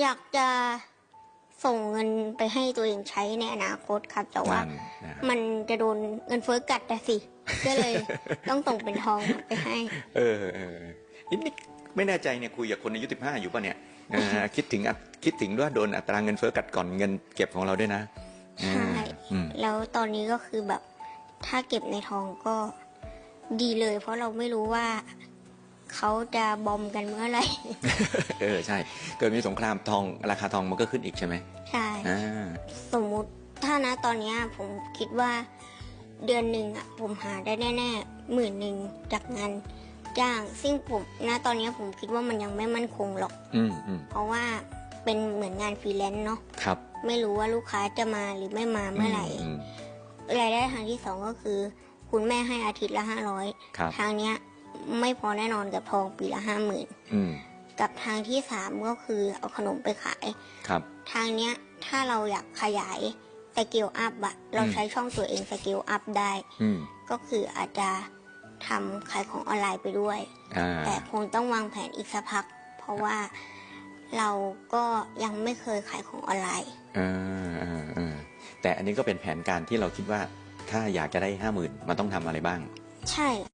อยากจะส่งเงินไปให้ตัวเองใช้ในอนาคตครับ แต่ว่า นั่นนะครับมันจะโดนเงินเฟ้อกัดแต่สิ ก็เลยต้องส่งเป็นทองไปให้เออเออนี่นี่ไม่แน่ใจเนี่ยคุยกับคนอายุสิบห้าอยู่ป่ะเนี่ยเออคิดถึงอัตคิดถึงว่าโดนอัตราเงินเฟ้อกัดก่อนเงินเก็บของเราด้วยนะใช่ อืมแล้วตอนนี้ก็คือแบบ ถ้าเก็บในทองก็ดีเลย เพราะเราไม่รู้ว่า เขาจะบอมกันเมื่อไหร่ เออใช่ เกิดมีสงครามทองราคาทองมันก็ขึ้นอีกใช่ไหมใช่ อ่าสมมุติถ้านะตอนเนี้ยผมคิดว่าเดือนหนึ่งอะผมหาได้แน่ๆหมื่นหนึ่งจากงานจ้าง ซึ่งผมณตอนเนี้ยผมคิดว่ามันยังไม่มั่นคงหรอก อืมอืมเพราะว่าเป็นเหมือนงานฟรีแลนซ์เนาะครับไม่รู้ว่าลูกค้าจะมาหรือไม่มาเมื่อไหร่อืมรายได้ทางที่สองก็คือ คุณแม่ให้อาทิตย์ละห้าร้อยครับทางเนี้ย ไม่พอแน่นอนกับทองปีละห้าหมื่นอืมกับทางที่สามก็คือเอาขนมไปขาย ครับ ทางเนี้ยถ้าเราอยากขยายสเกลอัพอะเราใช้ช่องตัวเองสเกลอัพได้อืมก็คืออาจจะทำขายของออนไลน์ไปด้วยอ่าแต่คงต้องวางแผนอีกสักพัก เพราะว่าเราก็ยังไม่เคยขายของออนไลน์เออเออเออแต่อันนี้ก็เป็นแผนการที่เราคิดว่าถ้าอยากจะได้ห้าหมื่นมันต้องทำอะไรบ้าง ใช่